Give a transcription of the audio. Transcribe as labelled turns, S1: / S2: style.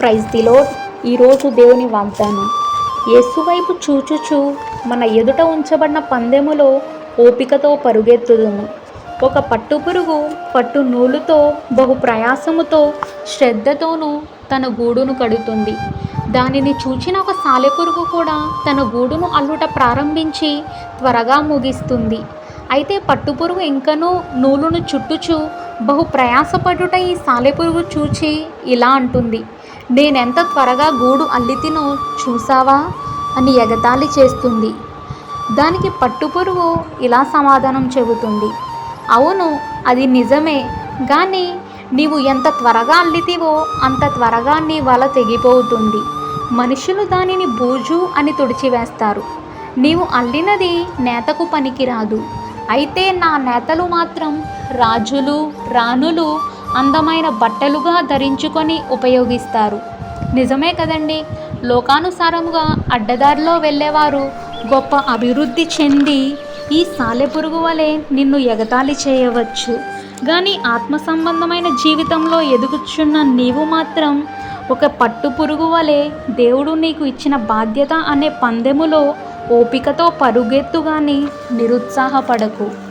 S1: Praise దిలో ఈరోజు దేవుని వాగ్దానం. యేసువైపు చూచుచు మన ఎదుట ఉంచబడిన పందెములో ఓపికతో పరుగెత్తుదుము. ఒక పట్టుపురుగు పట్టు నూలుతో బహు ప్రయాసముతో శ్రద్ధతోనూ తన గూడును కడుతుంది. దానిని చూచిన ఒక సాలెపురుగు కూడా తన గూడును అల్లుట ప్రారంభించి త్వరగా ముగిస్తుంది. అయితే పట్టుపురుగు ఇంకనూ నూలును చుట్టుచు బహు ప్రయాసపడుట ఈ సాలెపురుగు చూచి ఇలా అంటుంది. నేనెంత త్వరగా గూడు అల్లితినో చూసావా? అని ఎగతాళి చేస్తుంది. దానికి పట్టుపురుగు ఇలా సమాధానం చెబుతుంది. అవును అది నిజమే. కానీ నీవు ఎంత త్వరగా అల్లితివో అంత త్వరగా నీ వల తెగిపోతుంది. మనుషులు దానిని బూజు అని తుడిచివేస్తారు. నీవు అల్లినది నేతకు పనికిరాదు. అయితే నా నేతలు మాత్రం రాజులు రాణులు అందమైన బట్టలుగా ధరించుకొని ఉపయోగిస్తారు. నిజమే కదండి? లోకానుసారముగా అడ్డదారిలో వెళ్ళేవారు గొప్ప అభివృద్ధి చెంది ఈ సాలెపురుగు వలె నిన్ను ఎగతాళి చేయవచ్చు. కానీ ఆత్మ సంబంధమైన జీవితంలో ఎదుగుచున్న నీవు మాత్రం ఒక పట్టు పురుగు వలె దేవుడు నీకు ఇచ్చిన బాధ్యత అనే పందెములో ఓపికతో పరుగెత్తుగాని నిరుత్సాహపడకు.